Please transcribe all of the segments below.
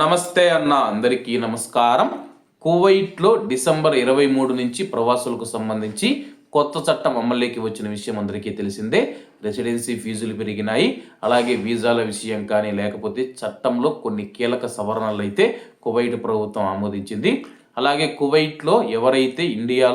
నమస్తే అన్న అందరికీ నమస్కారం. కువైట్లో డిసెంబర్ ఇరవై మూడు నుంచి ప్రవాసులకు సంబంధించి కొత్త చట్టం అమల్లోకి వచ్చిన విషయం అందరికీ తెలిసిందే. రెసిడెన్సీ ఫీజులు పెరిగినాయి. అలాగే వీజాల విషయం కానీ లేకపోతే చట్టంలో కొన్ని కీలక సవరణలు అయితే కువైట్ ప్రభుత్వం ఆమోదించింది. అలాగే కువైట్లో ఎవరైతే ఇండియా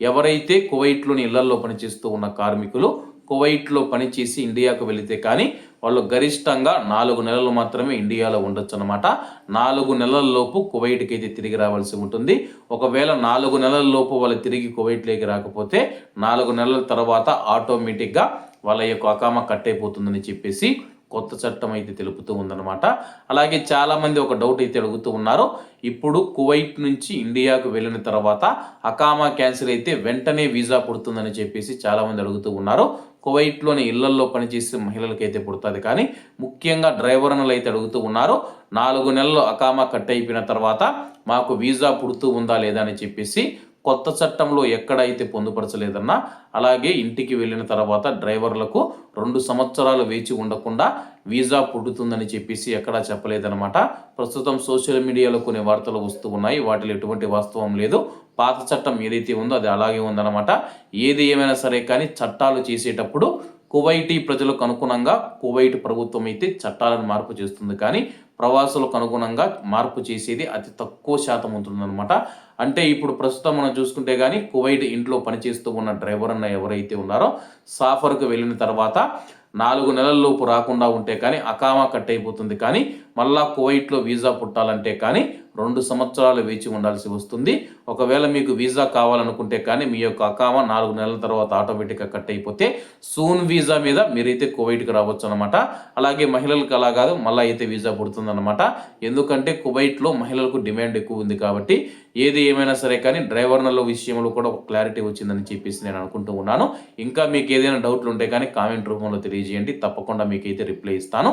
ఎవరైతే కువైట్లోని ఇళ్ళల్లో పనిచేస్తూ ఉన్న కార్మికులు కువైట్లో పనిచేసి ఇండియాకు వెళితే కానీ వాళ్ళు గరిష్టంగా నాలుగు నెలలు మాత్రమే ఇండియాలో ఉండొచ్చు అనమాట నాలుగు నెలలలోపు కువైట్కి అయితే తిరిగి రావాల్సి ఉంటుంది. ఒకవేళ నాలుగు నెలలలోపు వాళ్ళు తిరిగి కువైట్లోకి రాకపోతే నాలుగు నెలల తర్వాత ఆటోమేటిక్గా వాళ్ళ యొక్క అకామ కట్ అయిపోతుందని చెప్పేసి కొత్త చట్టం అయితే తెలుపుతూ ఉందన్నమాట. అలాగే చాలామంది ఒక డౌట్ అయితే అడుగుతూ ఉన్నారు. ఇప్పుడు కువైట్ నుంచి ఇండియాకు వెళ్ళిన తర్వాత అకామా క్యాన్సిల్ అయితే వెంటనే వీసా పుడుతుందని చెప్పేసి చాలామంది అడుగుతూ ఉన్నారు. కువైట్లోని ఇళ్ళల్లో పనిచేసే మహిళలకైతే పుడుతుంది. కానీ ముఖ్యంగా డ్రైవర్లు అయితే అడుగుతూ ఉన్నారు. నాలుగు నెలలు అకామా కట్ అయిపోయిన తర్వాత మాకు వీసా పుడుతూ ఉందా లేదా అని చెప్పేసి కొత్త చట్టంలో ఎక్కడైతే పొందుపరచలేదన్నా అలాగే ఇంటికి వెళ్ళిన తర్వాత డ్రైవర్లకు రెండు సంవత్సరాలు వేచి ఉండకుండా వీసా పుట్టుతుందని చెప్పేసి ఎక్కడా చెప్పలేదన్నమాట. ప్రస్తుతం సోషల్ మీడియాలో కొన్ని వార్తలు వస్తూ ఉన్నాయి. వాటిలో ఎటువంటి వాస్తవం లేదు. పాత చట్టం ఏదైతే ఉందో అది అలాగే ఉందన్నమాట. ఏది ఏమైనా సరే కానీ చట్టాలు చేసేటప్పుడు కువైటీ ప్రజలకు అనుగుణంగా కువైట్ ప్రభుత్వం అయితే చట్టాలను మార్పు చేస్తుంది. కానీ ప్రవాసులకు అనుగుణంగా మార్పు చేసేది అతి తక్కువ శాతం ఉంటుందన్నమాట. అంటే ఇప్పుడు ప్రస్తుతం మనం చూసుకుంటే కానీ కువైట్ ఇంట్లో పనిచేస్తూ ఉన్న డ్రైవర్ అన్న ఎవరైతే ఉన్నారో సాఫర్కు వెళ్ళిన తర్వాత నాలుగు నెలల్లోపు రాకుండా ఉంటే కానీ అకామా కట్ అయిపోతుంది కానీ మళ్ళా కువైట్లో వీసా పుట్టాలంటే కానీ రెండు సంవత్సరాలు వేచి ఉండాల్సి వస్తుంది. ఒకవేళ మీకు వీసా కావాలనుకుంటే కానీ మీ యొక్క అకామా నాలుగు నెలల తర్వాత ఆటోమేటిక్గా కట్ అయిపోతే సూన్ వీసా మీద మీరైతే కువైట్కి రావచ్చు అనమాట అలాగే మహిళలకు అలా కాదు మళ్ళీ అయితే వీసా పుడుతుందన్నమాట. ఎందుకంటే కువైట్లో మహిళలకు డిమాండ్ ఎక్కువ ఉంది కాబట్టి ఏది ఏమైనా సరే కానీ డ్రైవర్ల విషయంలో కూడా ఒక క్లారిటీ వచ్చిందని చెప్పేసి నేను అనుకుంటూ ఉన్నాను. ఇంకా మీకు ఏదైనా డౌట్లు ఉంటే కానీ కామెంట్ రూపంలో తెలియజేయండి. తప్పకుండా మీకైతే రిప్లై ఇస్తాను.